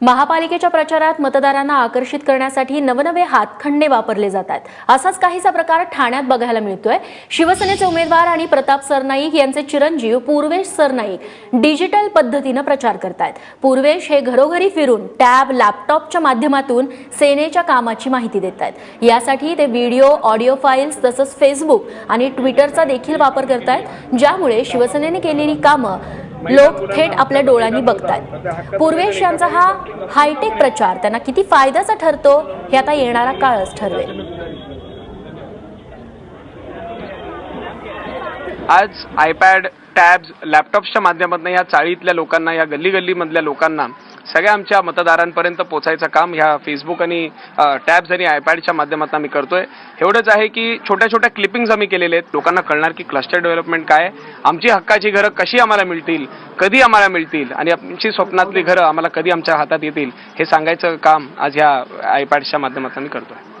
महापालिकेच्या प्रचारात मतदारांना आकर्षित करण्यासाठी नवनवे हातखंडे वापरले जातात. असाच काहीसा प्रकार ठाण्यात बघायला मिळतोय. शिवसेनेचे उमेदवार आणि प्रताप सरनाईक यांचे चिरंजीव पूर्वेश सरनाईक डिजिटल पद्धतीनं प्रचार करतात पूर्वेश हे घरोघरी फिरून टॅब लॅपटॉपच्या माध्यमातून सेनेच्या कामाची माहिती देत आहेत यासाठी ते व्हिडिओ ऑडिओ फाईल्स तसंच फेसबुक आणि ट्विटरचा देखील वापर करतायत ज्यामुळे शिवसेनेने केलेली कामं लोक थेट आपल्या डोळ्यांनी बघतायत पूर्वेश यांचा हा हायटेक प्रचार त्यांना किती फायद्याचा ठरतो हे आता येणारा काळच ठरवेल. आज आयपॅड टॅब्स लॅपटॉप्सच्या माध्यमातून या चाळीतल्या लोकांना या गल्ली गल्लीमधल्या लोकांना सगळ्या आमच्या मतदारांपर्यंत पोचायचं काम ह्या फेसबुक आणि टॅब्स आणि आयपॅडच्या माध्यमातून आम्ही करतोय. एवढंच आहे की छोट्या छोट्या क्लिपिंग्स आम्ही केलेले आहेत. लोकांना कळणार की क्लस्टर डेव्हलपमेंट काय आमची हक्काची घरं कशी आम्हाला मिळतील कधी आम्हाला मिळतील आणि आमची स्वप्नातली घरं आम्हाला कधी आमच्या हातात येतील हे सांगायचं काम आज ह्या आयपॅडच्या माध्यमातून आम्ही करतोय.